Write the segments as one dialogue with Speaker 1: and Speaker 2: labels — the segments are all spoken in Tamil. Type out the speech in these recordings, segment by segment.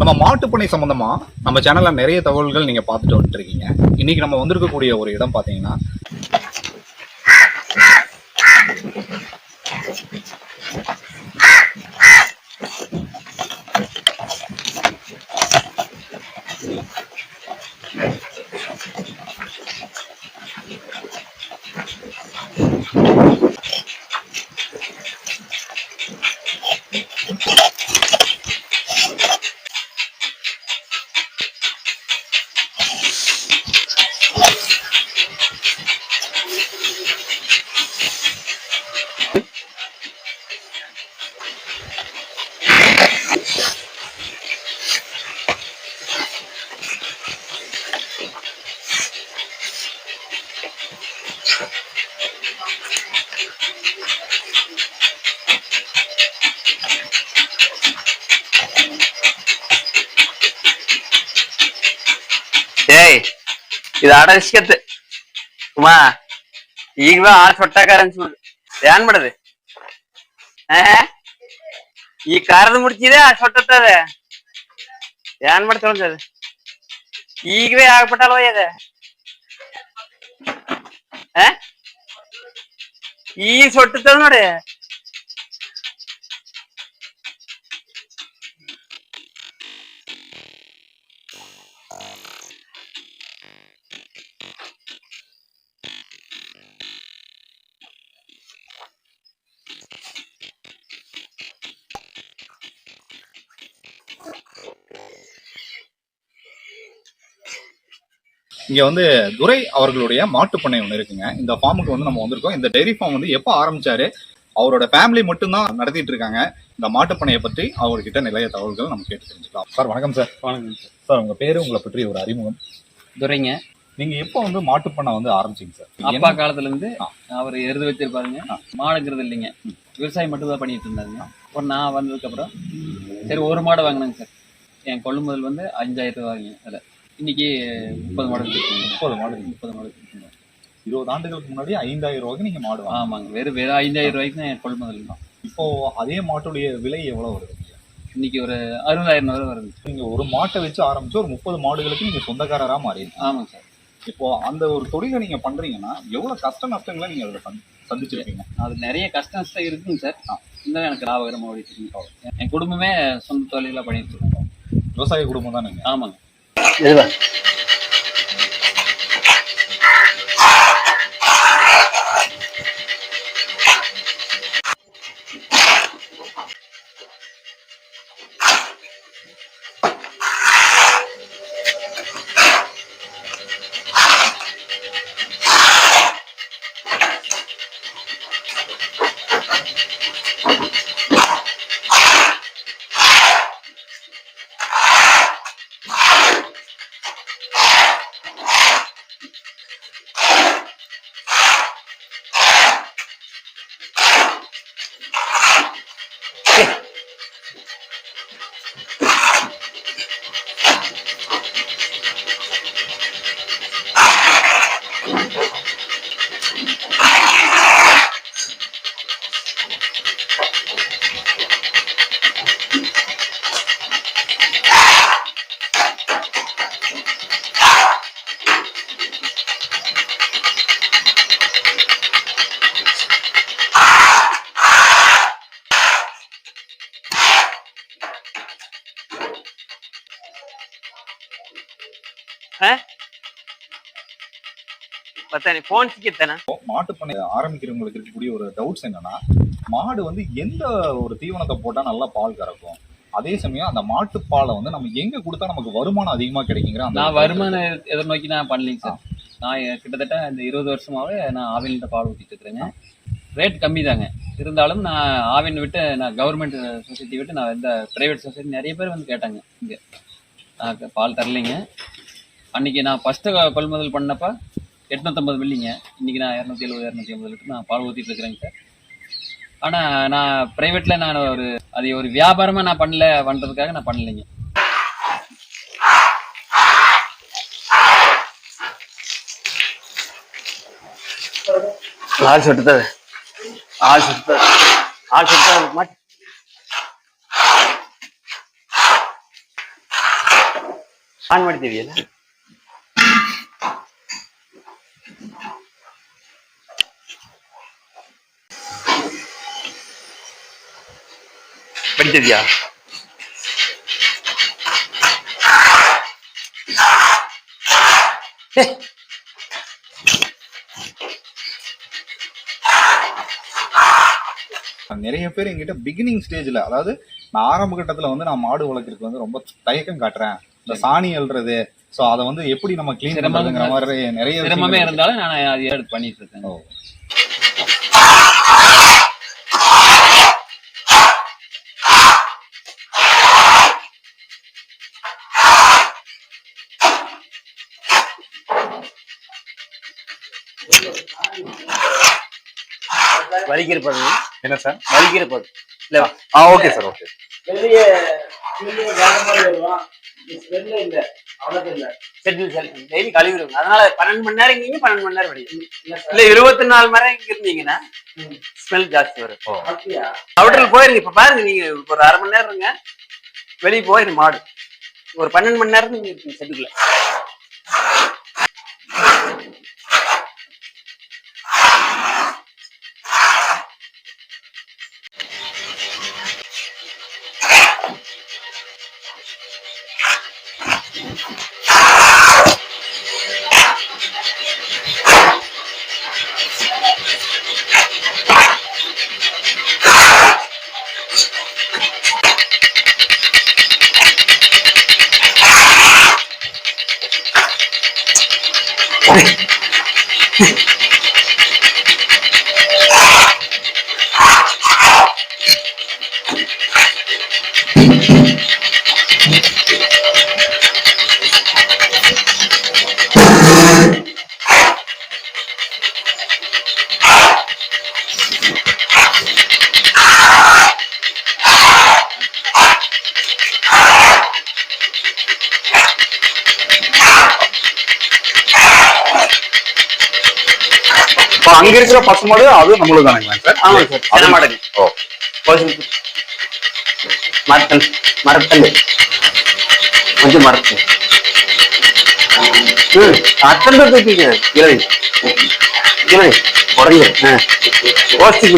Speaker 1: நம்ம மாட்டுப்பண்ணை சம்மந்தமாக நம்ம சேனலில் நிறைய தகவல்கள் நீங்கள் பார்த்துட்டு வந்துட்டு இருக்கீங்க. இன்னைக்கு நம்ம வந்திருக்கக்கூடிய ஒரு இடம்
Speaker 2: பார்த்தீங்கன்னா ಇದ್ ಸುಮಾ ಉಮಾ ಈಗ ಬಾ ಆಡ್ ಸೊಟ್ಟಾಕಾರ ಅನ್ಸ್ಬಿಡ್ರಿ ಏನ್ ಮಾಡ್ರಿ? ಈ ಕಾರದ ಮುಡ್ಕಿದೆ, ಆ ಸೊಟ್ಟತ್ತದೆ ಏನ್ ಮಾಡ್ತಾರ ಈಗವೇ ಆಗ್ಬಿಟ್ಟಲ್ವ ಇದೆ? ಈ ಸೊಟ್ಟದ ನೋಡಿ.
Speaker 1: இங்க வந்து துரை அவர்களுடைய மாட்டுப்பண்ணை ஒன்று இருக்குங்க. இந்த ஃபார்முக்கு வந்து நம்ம வந்திருக்கோம். இந்த டெய்ரி ஃபார்ம் வந்து எப்போ ஆரம்பிச்சாரு? அவரோட ஃபேமிலி மட்டும்தான் நடத்திட்டு இருக்காங்க. இந்த மாட்டுப்பண்ணையை பற்றி அவர்கிட்ட நிறைய தகவல்கள் நம்ம கேட்டு தெரிஞ்சுக்கலாம். சார் வணக்கம் சார்.
Speaker 3: வணக்கம் சார்.
Speaker 1: சார் உங்க பேரு உங்களை பற்றி ஒரு அறிமுகம்.
Speaker 3: துரைங்க.
Speaker 1: நீங்க எப்போ வந்து மாட்டுப்பண்ணை வந்து ஆரம்பிச்சீங்க சார்?
Speaker 3: அப்பா காலத்துல இருந்து. அவர் எருது வச்சிருப்பாருங்க. மாடுங்கிறது இல்லைங்க. விவசாயம் மட்டும் தான் பண்ணிட்டு இருந்தாருங்க. அப்புறம் நான் வந்ததுக்கு அப்புறம் சரி ஒரு மாடு வாங்கினேங்க சார். என் கொள்முதல் வந்து அஞ்சாயிரம் ரூபாய்ங்க அதில் இன்னைக்கு முப்பது மாடு இருக்குங்க
Speaker 1: முப்பது மாடு
Speaker 3: முப்பது மாடு இருக்குங்க
Speaker 1: இருபது ஆண்டுகளுக்கு முன்னாடி ஐந்தாயிரம் ரூபாய்க்கு நீங்க மாடு
Speaker 3: ஆமாங்க. வெறும் வெறும் ஐந்தாயிரம் ரூபாய்க்கு தான் என் கொள்முதல் தான்.
Speaker 1: இப்போ அதே மாட்டுடைய விலை எவ்வளவு வருது?
Speaker 3: இன்னைக்கு ஒரு அறுபதாயிரம் ரூபாய் வருதுங்க
Speaker 1: நீங்க ஒரு மாட்டை வச்சு ஆரம்பிச்சு ஒரு முப்பது மாடுகளுக்கு நீங்க சொந்தக்காரரா மாறிடுங்க
Speaker 3: ஆமாங்க சார்.
Speaker 1: இப்போ அந்த ஒரு தொழிலை நீங்க பண்றீங்கன்னா எவ்வளவு கஷ்ட நஷ்டங்களை நீங்க அதுல சந்தி- சந்திச்சிருப்பீங்க?
Speaker 3: அது நிறைய கஷ்ட நஷ்டம் இருக்குங்க சார். இருந்தாலும் எனக்கு லாபகரமாக ஓடிட்டு இருக்குங்க என் குடும்பமே சொந்த தொழிலாக பண்ணிட்டு இருக்கோம்.
Speaker 1: விவசாய குடும்பம் 兄弟。
Speaker 3: தானே?
Speaker 2: போன் சிக்கெட் மாட்டு
Speaker 1: பண்ணை ஆரம்பிக்கிறவங்களுக்கு இருக்கக்கூடிய ஒரு டவுட்ஸ் என்னன்னா மாடு வந்து எந்த ஒரு தீவனத்தை போட்டா நல்லா பால் கறக்கும்? அதே சமயம் அந்த மாட்டுப்பாலை வந்து நம்ம எங்க கொடுத்தா நமக்கு வருமானம் அதிகமா கிடைக்குங்கிற
Speaker 3: நான் வருமானம் எதிர்நோக்கி நான் பண்ணலீங்க சார். நான் கிட்டத்தட்ட இந்த இருபது வருஷமாவே நான் ஆவின்கிட்ட பால் ஊற்றிட்டு இருக்கிறேங்க. ரேட் கம்மி தாங்க இருந்தாலும் நான் ஆவின் விட்டு நான் கவர்மெண்ட் சொசைட்டி விட்டு நான் இந்த பிரைவேட் சொசைட்டி நிறைய பேர் வந்து கேட்டாங்க இங்கே. பால் தரலைங்க. அன்னைக்கு நான் ஃபஸ்ட்டு கொள்முதல் பண்ணப்போ எட்நூற்றம்பது மில்லிங்க இன்னைக்கு நான் இரநூத்தி எழுபது இரநூத்தி ஐம்பது லிட்டர் நான் பால் ஊற்றிட்டு இருக்கிறேங்க சார் ஆனால் நான் ப்ரைவேட்டில் நான் ஒரு அது ஒரு வியாபாரமாக நான் பண்ணல பண்ணுறதுக்காக நான் பண்ணலைங்க
Speaker 2: ಹಾಲು ಸುಟ್ಟದ ಹಾಲು ಸುಟ್ಟದ ಹಾಲು ಸುಟ್ಟದ ಮತ್ ಆನ್ ಮಾಡ್ತೀವಿಯಲ್ಲ எடுத்துக்கியா
Speaker 1: நிறைய பேர் என்கிட்ட பிகினிங் ஸ்டேஜில் அதாவது நான் ஆரம்ப கட்டத்தில் வந்து நான் மாடு வளர்க்குறதுக்கு வந்து ரொம்ப தயக்கம் காட்டுறேன். இந்த சாணி எழுறது ஸோ அதை வந்து எப்படி நம்ம கிளீன் பண்ணுறதுங்கிற மாதிரி நிறைய
Speaker 3: இருந்தாலும் நான் பண்ணிட்டு இருக்கேன்.
Speaker 2: வலிக்கிற பதம்
Speaker 1: என்ன சார்?
Speaker 2: வலிக்கிற பதம் இல்ல.
Speaker 1: ஆ ஓகே சார் ஓகே
Speaker 4: வெளியே வெளியே வேற மாதிரி வருவான். ஸ்மெல்ல இல்ல. அவ்வளவு இல்ல.
Speaker 2: செட்டில் செல் டெய்லி கழுவிடுங்க அதனால பன்னெண்டு மணி நேரம் இங்க பன்னெண்டு மணி நேரம் வெளியே.
Speaker 4: இல்ல
Speaker 2: இருபத்தி நாலு மணி நேரம் இங்க இருந்தீங்கன்னா ஸ்மெல் ஜாஸ்தி வரும். அவுட்டர்ல போயிருங்க. இப்ப பாருங்க நீங்க ஒரு அரை மணி நேரம் இருங்க. வெளியே போயிரு மாடு. ஒரு பன்னெண்டு மணி நேரம் செட்டுக்குள்ள.
Speaker 1: Hey, hey. அங்க இருக்கிற பசுமாடு அது நம்மளுக்கு தானுங்களா சார்
Speaker 2: ஆமாங்க சார் சின்ன மாடுங்க.
Speaker 1: ஓ.
Speaker 2: மரத்தல் மரத்தல் கொஞ்சம் மரத்தல் ம். அத்தனை தூக்கிங்க. இளவி இளவி உடஞ்சு ஆ. குட்டி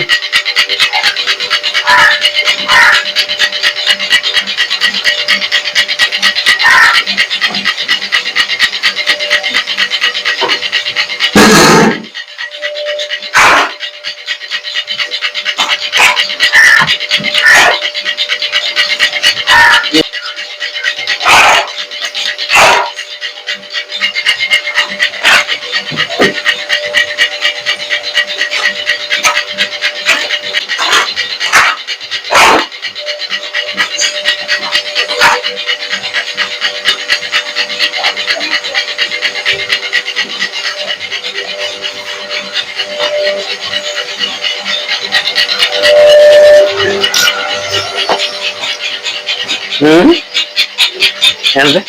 Speaker 2: ம். என்னது?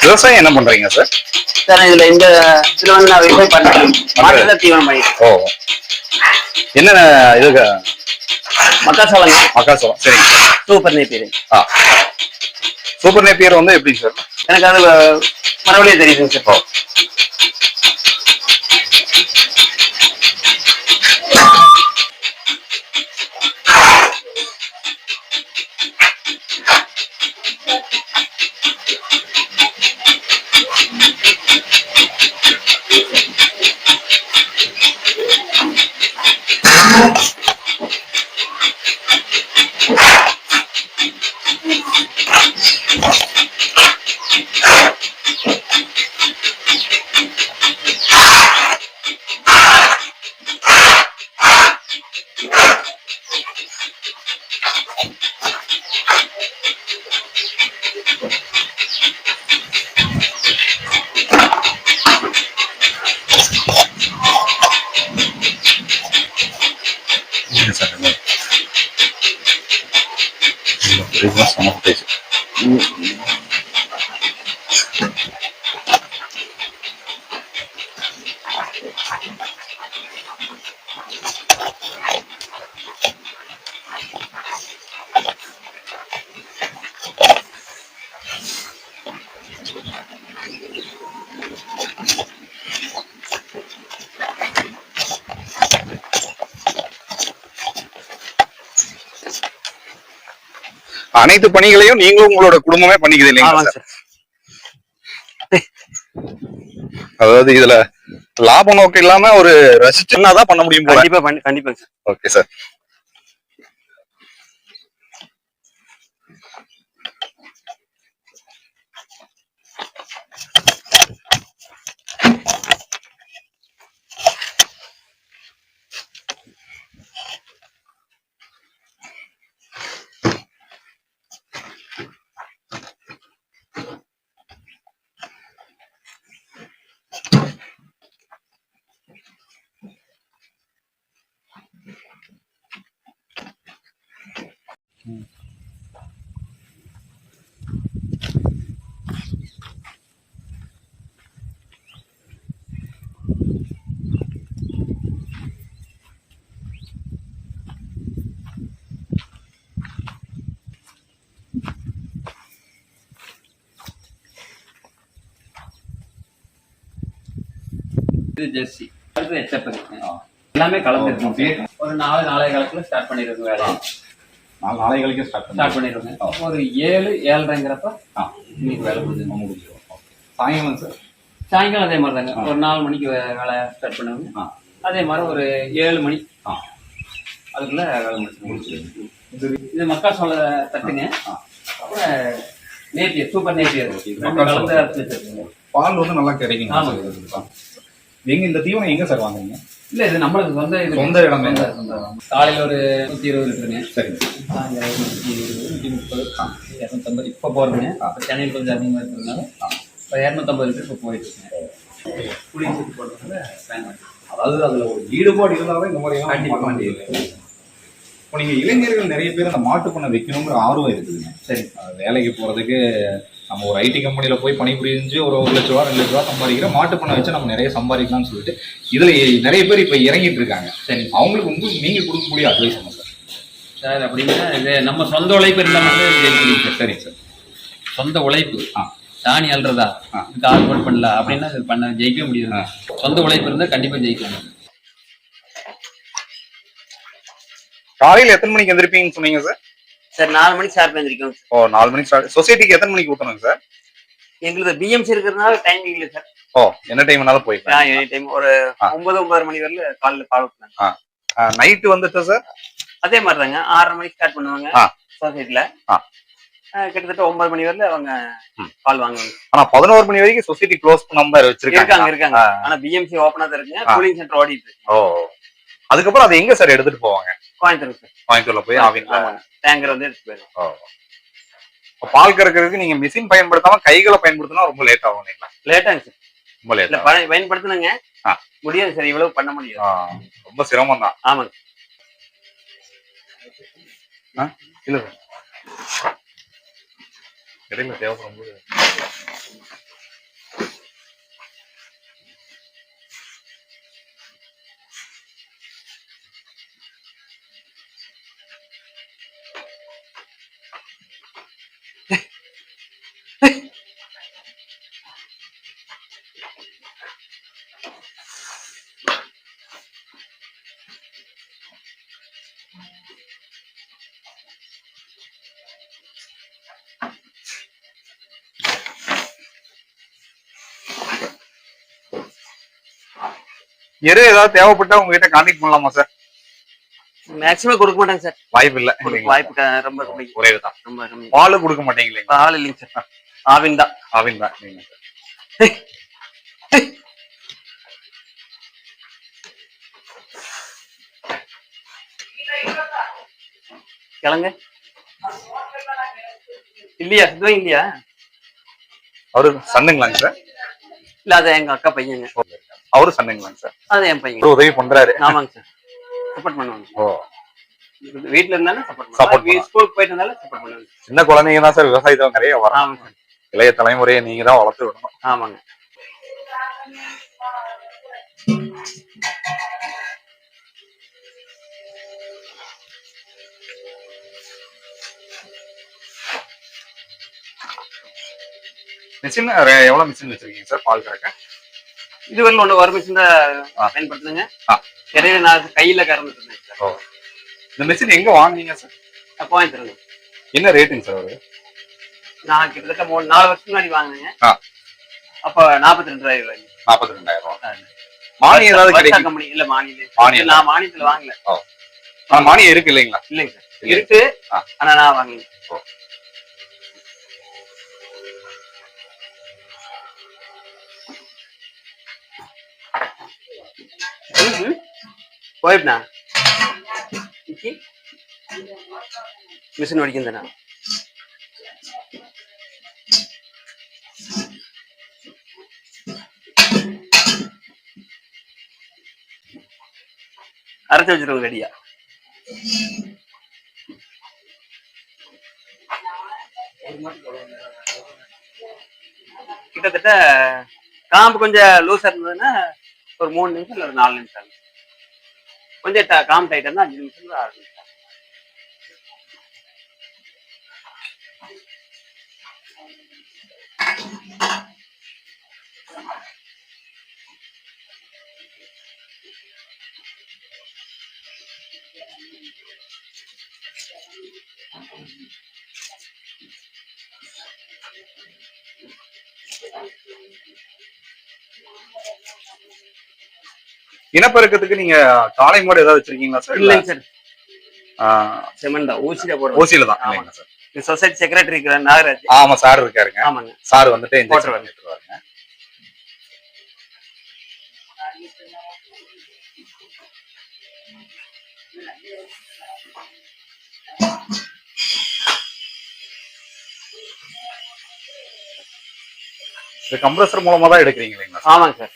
Speaker 1: விவசாயம் என்ன பண்றீங்க சார்
Speaker 2: சார் இதுல இந்த நான் விவசாயம் பண்றேன் மாட்டுல தீவனம் பண்ணிட்டு
Speaker 1: ஓ. என்னென்ன இதுக்கு
Speaker 2: மக்காசோளங்க
Speaker 1: மக்காசோளம் சரிங்க. Sir
Speaker 2: super Napier.
Speaker 1: ஆ. சூப்பர் நேப்பியர் வந்து எப்படி சார்?
Speaker 2: எனக்கு அது மறுபடியும் தெரியுதுங்க சார்.
Speaker 1: ganar அனைத்து பணிகளையும் நீங்களும் உங்களோட குடும்பமே பண்ணிக்குது இல்லைங்களா அதாவது இதுல லாப நோக்கம் இல்லாம ஒரு ரசிச்சுன்னா தான் பண்ண முடியும்
Speaker 2: கண்டிப்பா பண்ணி கண்டிப்பாங்க சார்.
Speaker 1: ஓகே சார்
Speaker 3: இது ஜெர்சி. அடுத்து எச்சப்பதி எல்லாமே கலந்துருக்கோம். ஒரு நாலு நாளை காலத்துல ஸ்டார்ட் பண்ணிருக்கோம் வேலையை
Speaker 1: நாலு நாளைகளுக்கே ஸ்டார்ட்
Speaker 3: ஸ்டார்ட் பண்ணிருக்கோங்க ஒரு ஏழு ஏழரைங்கிறப்ப
Speaker 1: ஆ.
Speaker 3: இன்னைக்கு வேலை முடிஞ்சு
Speaker 1: முடிஞ்சிடும். சாயங்காலம் சார்
Speaker 3: சாயங்காலம் அதே மாதிரி தாங்க. ஒரு நாலு மணிக்கு வேலை ஸ்டார்ட் பண்ணுவாங்க
Speaker 1: ஆ.
Speaker 3: அதே மாதிரி ஒரு ஏழு மணி.
Speaker 1: ஆ.
Speaker 3: அதுக்குள்ள வேலை முடிச்சு இது மக்கா சொல்ல தட்டுங்க. அப்புறம் நேப்பியர் சூப்பர் நேப்பியர்
Speaker 1: இது பால் வந்து நல்லா கிடைக்கும்
Speaker 3: ஆமாங்க.
Speaker 1: எங்க இந்த தீவனம் எங்க சார் வாங்குறீங்க?
Speaker 3: இல்ல இது நம்மளுக்கு சொந்த இது.
Speaker 1: சொந்த இடமே.
Speaker 3: சொந்த- சொந்த. காலையில ஒரு நூத்தி இருபது லிட்டருங்க
Speaker 1: சரிங்க
Speaker 3: நூத்தி இருபது நூத்தி முப்பது இரநூத்தம்பது. இப்போ போறதுங்க. இப்போ சென்னையில் கொஞ்சம் அதிகமாக இருக்கிறதுனால இப்போ இரநூத்தம்பது லிட்டர் இப்போ போயிட்டு இருக்குங்க. புளி சூப்பு போடுறதுனால ஃபேன்
Speaker 1: அதாவது அதுல ஒரு ஈடுபாடு இருந்தாலும் இந்த மாதிரி எல்லாம்
Speaker 3: கண்டிப்பா.
Speaker 1: பண்ண முடியல இப்போ நீங்க இளைஞர்கள் நிறைய பேர் அந்த மாட்டு பண்ணை வைக்கணுங்கிற ஆர்வம் இருக்குதுங்க.
Speaker 3: சரி.
Speaker 1: வேலைக்கு போறதுக்கு நம்ம ஒரு ஐடி கம்பெனில போய் பணிபுரிஞ்சு ஒரு ஒரு லட்ச ரூபா ரெண்டு லட்ச ரூபா சம்பாதிக்கிற மாட்டு பண்ணை வச்சு நம்ம நிறைய சம்பாதிக்கலாம்னு சொல்லிட்டு இதுல நிறைய பேர் இப்ப இறங்கிட்டு இருக்காங்க.
Speaker 3: சரி.
Speaker 1: அவங்களுக்கு உங்களுக்கு நீங்க கொடுக்கக்கூடிய அட்வைஸ் என்ன சார்
Speaker 3: சார் அப்படின்னா இது நம்ம சொந்த உழைப்பு இருந்தால் மட்டும் இது ஜெயிக்க முடியும் சார்.
Speaker 1: சரிங்க சார்.
Speaker 3: சொந்த உழைப்பு.
Speaker 1: ஆ.
Speaker 3: தானி அல்றதா. இதுக்கு ஆர்ப்பாடு பண்ணல. அப்படின்னா பண்ண ஜெயிக்கவே முடியாது. சொந்த உழைப்பு இருந்தால் கண்டிப்பா ஜெயிக்கலாம்.
Speaker 1: காலையில எத்தனை மணிக்கு எந்திரிப்பீங்கன்னு சொன்னீங்க சார்
Speaker 2: சார் நாலு மணிக்கு ஷார்ப் எழுந்திரிக்கும் சார்.
Speaker 1: ஓ நாலு மணிக்கு ஸ்டார்ட் சொசைட்டிக்கு எத்தனை மணிக்கு ஊத்தணுங்க சார்?
Speaker 2: எங்களுக்கு பிஎம்சி இருக்கிறதுனால டைமிங் இல்லை சார்.
Speaker 1: ஓ என்ன டைம் வேணாலும் போய்க்கலாம்.
Speaker 2: எனி டைம் ஒரு. ஒன்பது ஒன்பதரை மணி வரல காலைல பால் ஊத்துனாங்க.
Speaker 1: நைட்டு வந்துட்டு சார்?
Speaker 2: அதே மாதிரி தாங்க ஆறரை மணிக்கு ஸ்டார்ட் பண்ணுவாங்க. சொசைட்டில. கிட்டத்தட்ட ஒன்பது மணி வரல அவங்க. பால் வாங்குவாங்க.
Speaker 1: ஆனா பதினோரு மணி வரைக்கும் சொசைட்டி க்ளோஸ் பண்ணாம வச்சிருக்காங்க.
Speaker 2: இருக்காங்க. ஆனா பிஎம்சி ஓப்பனா தான் இருக்குங்க. கூலிங் சென்டர் ஓடிட்டு
Speaker 1: ஓ. அதுக்கப்புறம் அதை எங்க சார் எடுத்துட்டு போவாங்க?
Speaker 2: கோயம்புத்தூர்
Speaker 1: கோயம்புத்தூர்ல போய் ஆவின்ல
Speaker 2: டேங்கர் வந்து எடுத்து போயிடும்
Speaker 1: ஓ. இப்ப பால் கறக்கிறதுக்கு நீங்க மிஷின் பயன்படுத்தாம கைகளை பயன்படுத்தினா ரொம்ப லேட் ஆகும் இல்லைங்களா?
Speaker 2: லேட்டாங்க சார்.
Speaker 1: ரொம்ப லேட்
Speaker 2: பயன்படுத்துனங்க. முடியாது சார் இவ்வளவு பண்ண முடியாது.
Speaker 1: ரொம்ப சிரமம் தான்.
Speaker 2: ஆமாங்க.
Speaker 1: இல்ல சார். இடையில தேவைப்படும் போது எரு ஏதாவது தேவைப்பட்டா உங்ககிட்ட கான்டாக்ட் பண்ணலாமா சார்
Speaker 2: மேக்ஸிமம் கொடுக்க மாட்டாங்க சார்
Speaker 1: வாய்ப்பு இல்ல
Speaker 2: வாய்ப்பு ரொம்ப
Speaker 1: ஒரே தான்
Speaker 2: ரொம்ப கம்மி
Speaker 1: பால் கொடுக்க மாட்டீங்க இல்லைங்களா
Speaker 2: இப்ப ஆள் இல்லைங்க சார் ஆவின் தான்.
Speaker 1: ஆவின் தான். நீங்க.
Speaker 2: கிளங்க இல்லையா? இதுவும் இல்லையா?
Speaker 1: அவரு சன்னுங்களாங்க சார்
Speaker 2: இல்ல அது எங்க அக்கா பையங்க
Speaker 1: அவரு சன்னுங்களாங்க சார்.
Speaker 2: அது என் பையன்.
Speaker 1: உதவி பண்றாரு.
Speaker 2: ஆமாங்க சார். சப்போர்ட் பண்ணுவாங்க.
Speaker 1: ஓ.
Speaker 2: வீட்ல இருந்தாலும் சப்போர்ட். ஸ்கூலுக்கு போயிட்டு இருந்தாலும் சப்போர்ட் பண்ணுவாங்க.
Speaker 1: சின்ன குழந்தைங்க தான் சார் நிறைய
Speaker 2: சார்.
Speaker 1: இளைய தலைமுறையை நீங்க தான் வளர்த்து விடணும்.
Speaker 2: ஆமாங்க.
Speaker 1: மிஷின் எவ்வளவு மிஷின் வச்சிருக்கீங்க சார் பால் கறக்க?
Speaker 2: இது வரல ஒண்ணு ஒரு மிஷின் தான். பயன்படுத்துங்க. இடையில நான் கையில கறந்துட்டு இருந்தேன் சார்
Speaker 1: ஓ. இந்த மிஷின் எங்க வாங்குனீங்க சார்
Speaker 2: அப்போ வாங்கி தருங்க
Speaker 1: என்ன ரேட்டுங்க சார் அது
Speaker 2: நான் கிட்டத்தட்ட மூணு நாலு வருஷம் முன்னாடி வாங்கினேங்க.
Speaker 1: ஆ.
Speaker 2: அப்போ நாற்பத்தி ரெண்டு ரூபாய்
Speaker 1: நாற்பத்தி ரெண்டாயிரம் ரூபாய் மானியம் ஏதாவது கிடைக்கும்?
Speaker 2: கம்பெனி இல்ல மானியம்.
Speaker 1: மானியம்
Speaker 2: நான் மானியத்துல வாங்கல.
Speaker 1: ஆனா மானியம் இருக்கு இல்லைங்களா?
Speaker 2: இல்லைங்க சார். இருக்கு. ஆனா நான் வாங்கல.
Speaker 1: ஓ.
Speaker 2: ம்ஹும். போயிட்டுனா மிஷின் வடிக்கும் தானே? அரைச்சு வச்சிருவோம் ரெடியா கிட்டத்தட்ட காம்பு கொஞ்சம் லூஸா இருந்ததுன்னா ஒரு மூணு நிமிஷம் இல்லை நாலு நிமிஷம் ஆகும். கொஞ்சம் காம் காம்பு அஞ்சு நிமிஷம் ஆறு நிமிஷம்
Speaker 1: இனப்பெருக்கத்துக்கு நீங்க காளை மாடு ஏதாவது வச்சிருக்கீங்களா சார் இல்ல.
Speaker 2: இல்லைங்க சார் செமன் தான். ஊசியில போடுறோம்
Speaker 1: ஓசியில தான். இல்லைங்க சார்
Speaker 2: சொசைட்டி செக்ரட்டரி இருக்கிற நாகராஜ்.
Speaker 1: ஆமா சார் இருக்காருங்க.
Speaker 2: ஆமாங்க.
Speaker 1: சார் வந்துட்டு
Speaker 2: போட்டுருவாங்க.
Speaker 1: பண்ணிட்டு வருவாங்க இது கம்ப்ரஸர் மூலமா தான் எடுக்கிறீங்க இல்லைங்களா?
Speaker 2: ஆமாங்க sir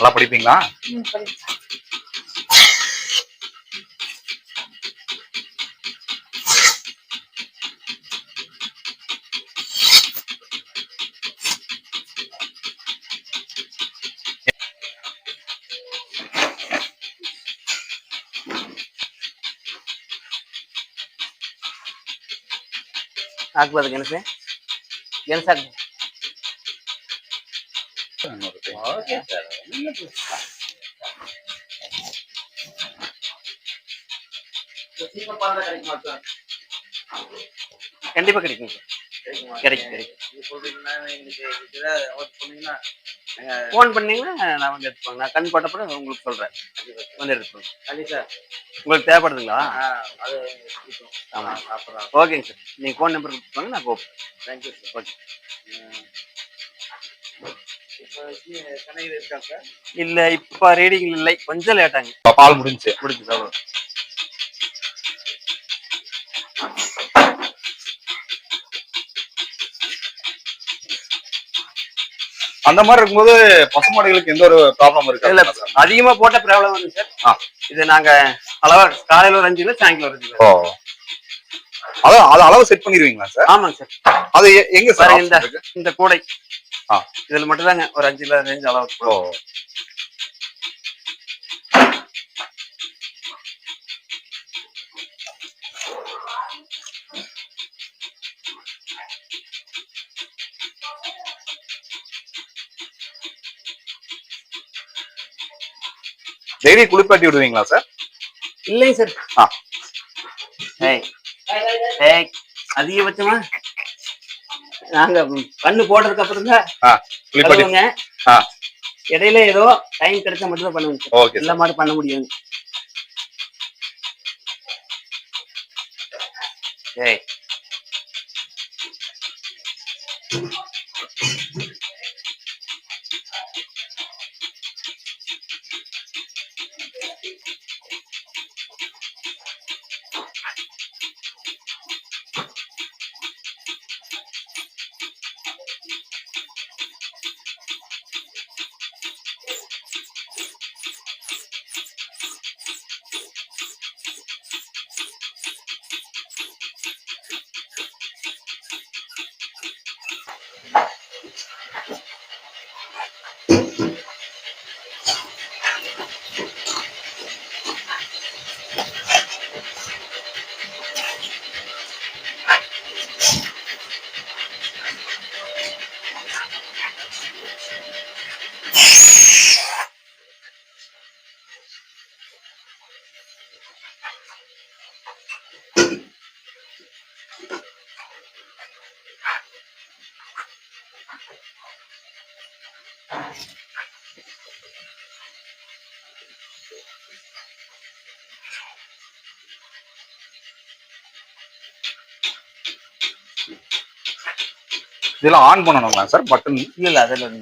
Speaker 1: நல்லா படிப்பீங்களா
Speaker 2: ಹಾಕ್ಬೋದ ಗೆಣಸೆ ಗೆಣಸು ಹಾಕ್ಬೋದು கண்டிப்பா கிடைக்கும். சார் கிடைக்கும் கிடைக்கும். ஃபோன் பண்ணீங்கன்னா நான் வந்து எடுத்துப்பாங்க நான் கண் போட்டப்பட உங்களுக்கு சொல்றேன். வந்து எடுத்துப்பாங்க உங்களுக்கு தேவைப்படுதுங்களா? ஆமா. ஓகேங்க சார். நீங்க ஃபோன் நம்பர் கொடுத்துப்பாங்க நான் கூப்பிடுறேன். Thank you sir okay. இல்ல இப்ப ரீடிங் இல்லை. கொஞ்சம் லேட்டாங்க
Speaker 1: இப்ப பால் முடிஞ்சுச்சு.
Speaker 2: முடிஞ்சு சார்
Speaker 1: அந்த மாதிரி இருக்கும்போது பசுமாடுகளுக்கு எந்த ஒரு ப்ராப்ளம்
Speaker 2: இல்ல
Speaker 1: இருக்கு? சார்
Speaker 2: அதிகமா போட்ட ப்ராப்ளம் வந்து சார். இது நாங்க அளவா காலையில ஒரு அஞ்சு கிலோ சாயங்காலம் ஒரு அஞ்சு கிலோ.
Speaker 1: அதான் அது அளவு செட் பண்ணிடுவீங்களா சார்?
Speaker 2: ஆமாங்க சார்.
Speaker 1: அது எங்க சார்
Speaker 2: இந்த? இந்த கூடை. இதுல மட்டும் தாங்க ஒரு அஞ்சு கிலோ ரேஞ்ச் அளவு
Speaker 1: ஓ. டெய்லி குளிப்பாட்டி விடுவீங்களா சார்?
Speaker 2: இல்லைங்க சார். அதிகபட்சமா நாங்க கண்ணு போடுறதுக்கு அப்புறம் தான். இடையில ஏதோ டைம் கிடைச்சா மட்டும் தான்
Speaker 1: ஓகே
Speaker 2: எல்லா மாடு பண்ண முடியாது ஏய்
Speaker 1: இதெல்லாம் ஆன் பண்ணணுங்களா சார் பட்டன்
Speaker 2: இல்ல இல்ல அதெல்லாம்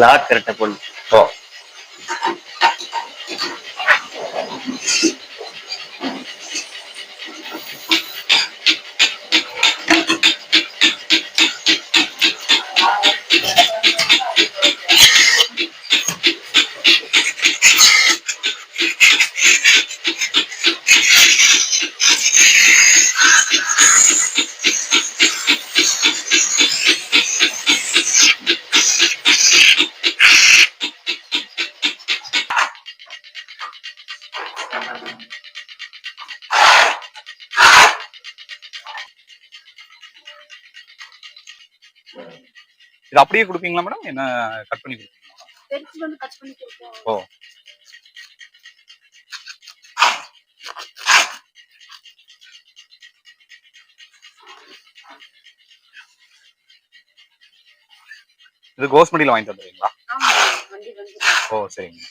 Speaker 2: லாக் கரெக்டா போடணும்
Speaker 1: இது அப்படியே கொடுப்பீங்களா மேடம் என்ன கட் பண்ணி கொடுப்பீங்களா? ஓ. இது கோஸ்மடியில் வாங்கி தந்துடுவீங்களா
Speaker 5: வந்து.
Speaker 1: ஓ சரிங்க.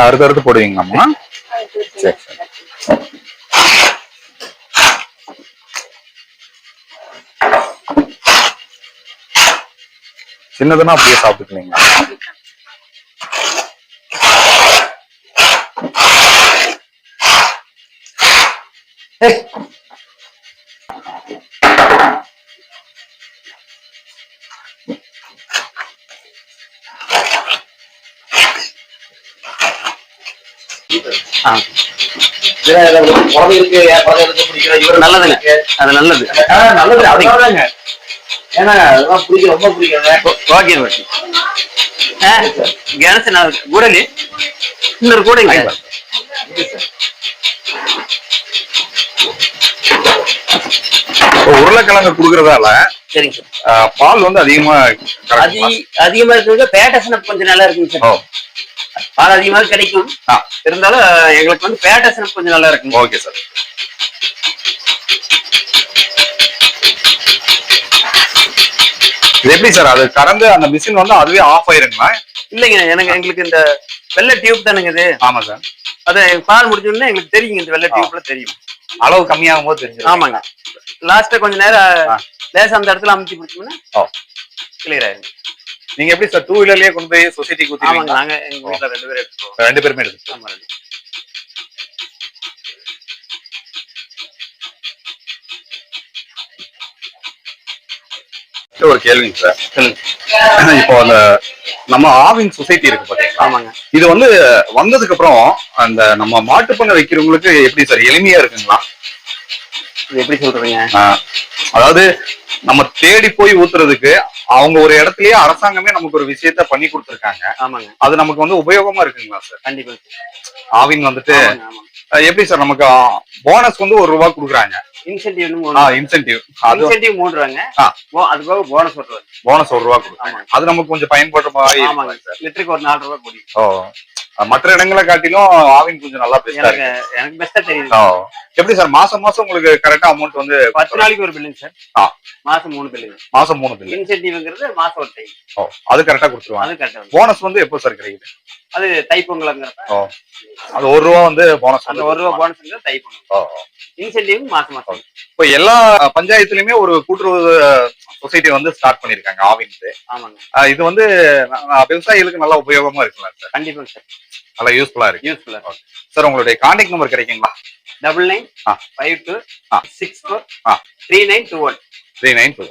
Speaker 1: அடுத்து அடுத்து போடுவீங்களாம்மா சரி, சின்னதுன்னா அப்படியே சாப்பிட்டுக்கலீங்களா
Speaker 2: ஆ.
Speaker 4: குழந்தைகளுக்கு குழந்தைகளுக்கு பிடிக்கிற இவர்
Speaker 2: நல்லதுங்க. அது நல்லது.
Speaker 4: நல்லது. அப்படிங்க ஏன்னா அதெல்லாம் பிடிக்கும் ரொம்ப பிடிக்குங்க.
Speaker 2: Okay okay. கணேசன் கூடலி. இன்னொரு கூடைங்க.
Speaker 1: உருளைக்கிழங்கு கொடுக்கறதால
Speaker 2: சரிங்க சார்.
Speaker 1: பால் வந்து அதிகமா?
Speaker 2: அதிகமா இருக்கிறது பேட்டசனப் கொஞ்சம் நல்லா இருக்குங்க சார். பால் அதிகமாக கிடைக்கும். இருந்தாலும் எங்களுக்கு வந்து பேட்டசனப் கொஞ்சம் நல்லா இருக்குங்க.
Speaker 1: Okay sir. இது எப்படி சார்? அது கறந்து அந்த மிஷின் வந்து அதுவே ஆஃப் ஆயிருங்களா?
Speaker 2: இல்லைங்க எனக்கு எங்களுக்கு இந்த வெள்ளை டியூப் தானுங்க இது.
Speaker 1: ஆமா சார்.
Speaker 2: அது பால் முடிஞ்ச உடனே எங்களுக்கு தெரியுங்க இந்த வெள்ளை டியூப்ல தெரியும்.
Speaker 1: அளவு கம்மியாகும் போது தெரிஞ்சிடும்.
Speaker 2: ஆமாங்க. லாஸ்டா கொஞ்ச நேரம். லேசா அந்த இடத்துல அமுத்தி பிடிச்சோம்னா
Speaker 1: ஓ.
Speaker 2: கிளியர் ஆயிரும்.
Speaker 1: நீங்க எப்படி சார் டூ வீலர்லயே கொண்டு போய் சொசைட்டிக்கு
Speaker 2: ஆமாங்க நாங்க எங்க வீட்டுல ரெண்டு பேரும் எடுத்துருவோம்.
Speaker 1: ரெண்டு பேருமே எடுத்து
Speaker 2: ஆமா ரெண்டு.
Speaker 1: ஒரு கேள்விங்க சார். இப்போ அந்த நம்ம ஆவின் சொசைட்டி இருக்கு பாத்தீங்களா?
Speaker 2: ஆமாங்க.
Speaker 1: இது வந்து வந்ததுக்கு அப்புறம் அந்த நம்ம மாட்டுப்பண்ணை வைக்கிறவங்களுக்கு எப்படி சார் எளிமையா இருக்குங்களா?
Speaker 2: எப்படி சொல்றீங்க?
Speaker 1: அதாவது நம்ம தேடி போய் ஊத்துறதுக்கு அவங்க ஒரு இடத்துலயே அரசாங்கமே நமக்கு ஒரு விஷயத்த பண்ணி கொடுத்துருக்காங்க.
Speaker 2: ஆமாங்க.
Speaker 1: அது நமக்கு வந்து உபயோகமா இருக்குங்களா சார்?
Speaker 2: கண்டிப்பா.
Speaker 1: ஆவின் வந்துட்டு எப்படி சார் நமக்கு போனஸ் வந்து ஒரு ரூபா கொடுக்குறாங்க?
Speaker 2: இன்சென்டிவ்
Speaker 1: இன்சென்டிவ்
Speaker 2: இன்சென்டிவ் மூணு ரூபாங்க அது போக போனஸ் ஒரு ரூபா.
Speaker 1: போனஸ் ஒரு ரூபா கொடுக்குறாங்க. அது நமக்கு கொஞ்சம் பயன்படுற மாதிரி
Speaker 2: ஆமாங்க. லிட்டருக்கு ஒரு நாலு ரூபா கூடி.
Speaker 1: ஓ. மற்ற இடங்களை காட்டிலும் ஆவின் கொஞ்சம் நல்லா
Speaker 2: எனக்கு பெஸ்டா தெரியுது.
Speaker 1: எப்படி சார் மாசம் மாசம் உங்களுக்கு கரெக்டா அமௌண்ட் வந்து
Speaker 2: பத்து நாளைக்கு ஒரு பில்லுங்க சார். மாசம் மூணு பில்லுங்க.
Speaker 1: மாசம் மூணு பில்
Speaker 2: இன்சென்டிவ்ங்கிறது மாசம் ஒரு டைம்
Speaker 1: ஓ அது கரெக்டா கொடுத்துருவாங்க.
Speaker 2: அது கரெக்டா
Speaker 1: போனஸ் வந்து எப்போ சார் கிடைக்குது?
Speaker 2: அது தைப்பொங்கலுங்கிறப்ப.
Speaker 1: ஓ அது ஒரு ரூபா வந்து போனஸ்
Speaker 2: அந்த ஒரு ரூபா போனஸ்ங்கிறது தைப்பொங்கல்.
Speaker 1: ஓ
Speaker 2: இன்சென்டிவ் மாசம் மாசம்.
Speaker 1: இப்போ எல்லா பஞ்சாயத்துலயுமே ஒரு கூட்டுறவு சொசைட்டி வந்து ஸ்டார்ட் பண்ணிருக்காங்க ஆவின்ட்டு
Speaker 2: ஆமாங்க.
Speaker 1: இது வந்து விவசாயிகளுக்கு நல்லா உபயோகமா இருக்குல்ல சார்
Speaker 2: கண்டிப்பாங்க சார்
Speaker 1: நல்லா யூஸ்ஃபுல்லா இருக்கு.
Speaker 2: யூஸ்ஃபுல்லா
Speaker 1: சார் உங்களுடைய கான்டாக்ட் நம்பர் கிடைக்குங்களா?
Speaker 2: Double
Speaker 1: nine.
Speaker 2: Five two.
Speaker 1: Six
Speaker 2: four. Three nine two
Speaker 1: one three nine
Speaker 2: two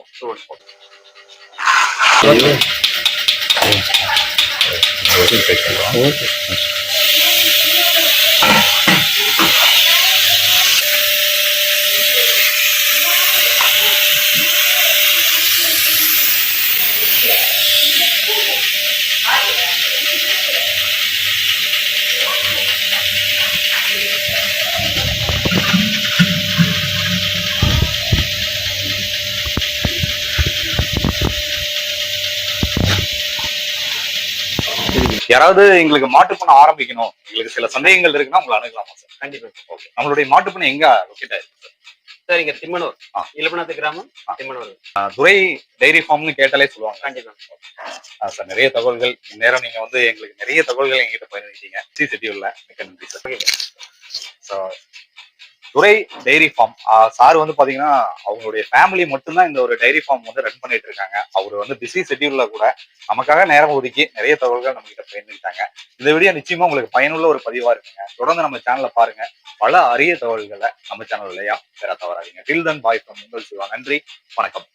Speaker 2: okay.
Speaker 1: யாராவது எங்களுக்கு மாட்டுப் பண்ண ஆரம்பிக்கணும் எங்களுக்கு சில சந்தேகங்கள் இருக்குன்னா உங்களை அணுகலாமா சார்
Speaker 2: கண்டிப்பா
Speaker 1: ஓகே நம்மளுடைய மாட்டுப் பண்ணை எங்க லொக்கேட் ஆயிருக்கு
Speaker 2: சார் இங்க திம்மனூர்.
Speaker 1: ஆ.
Speaker 2: இலப்பநாத்து கிராமம். திம்மனூர்.
Speaker 1: துரை டைரி ஃபார்ம்னு கேட்டாலே சொல்லுவாங்க.
Speaker 2: கண்டிப்பா.
Speaker 1: ஆ, சார் நிறைய தகவல்கள். நேரம் நீங்க வந்து எங்களுக்கு நிறைய தகவல்கள் எங்ககிட்ட பயன்படுத்தீங்க சி செட்டியூர்ல மிக்க நன்றி sir so Durai dairy farm sir வந்து பாத்தீங்கன்னா அவங்களுடைய ஃபேமிலி மட்டும்தான் இந்த ஒரு டைரி ஃபார்ம் வந்து ரன் பண்ணிட்டு இருக்காங்க. அவர் வந்து பிஸி ஷெட்யூல்ல கூட நமக்காக நேரம் ஒதுக்கி நிறைய தகவல்கள் நம்ம கிட்ட பயந்துட்டாங்க இந்த வீடியோ நிச்சயமா உங்களுக்கு பயனுள்ள ஒரு பதிவா இருக்குங்க. தொடர்ந்து நம்ம சேனலை பாருங்க. பல அரிய தகவல்களை நம்ம சேனல் இல்லையா பெற தவறாதீங்க. டில் தன் பாய் ஃப்ரம் உங்கள் சிவா. நன்றி. வணக்கம்.